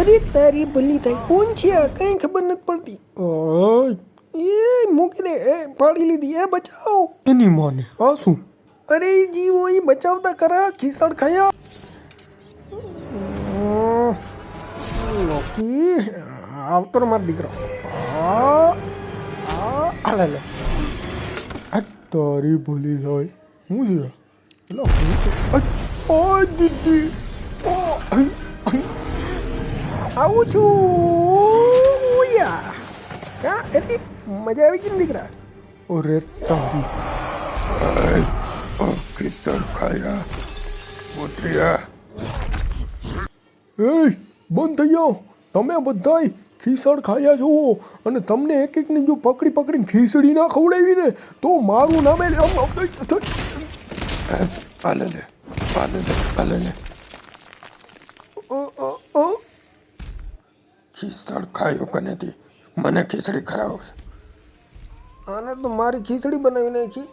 અરે તારી ભલી થાય કોણ છે આ? કઈ ખબર નથી પડતી. એ મૂકી દે એ પાડી લીધી. એ બચાવ. એની માને. આ શું? અરે જીવો એ બચાવતા કરા ખીસડ ખાયા. લોકી આવતો માર દીકરો. આ લે લે. આ તારી ભલી થાય. હું છે? લો ઓ દીદી. ઓ. આવું છું. ઓયા હા અરે મજા આવી ગઈ ને દીકરા? અરે તારી ખિસ્સર ખાયા. ઉઠ્યા. એ બંધ થઈ જાઓ તમે બધાય ખીસડ ખાયા છો અને તમને એક એકને જો પકડી પકડીને ખીસડી ના ખવડાવી ને તો મારું નામે આલે લે આલે લે આલે લે. ખિસ્સર ખાયો કનેથી. મને ખીચડી ખરાબ આને તો મારી ખીચડી બનાવી નાખી.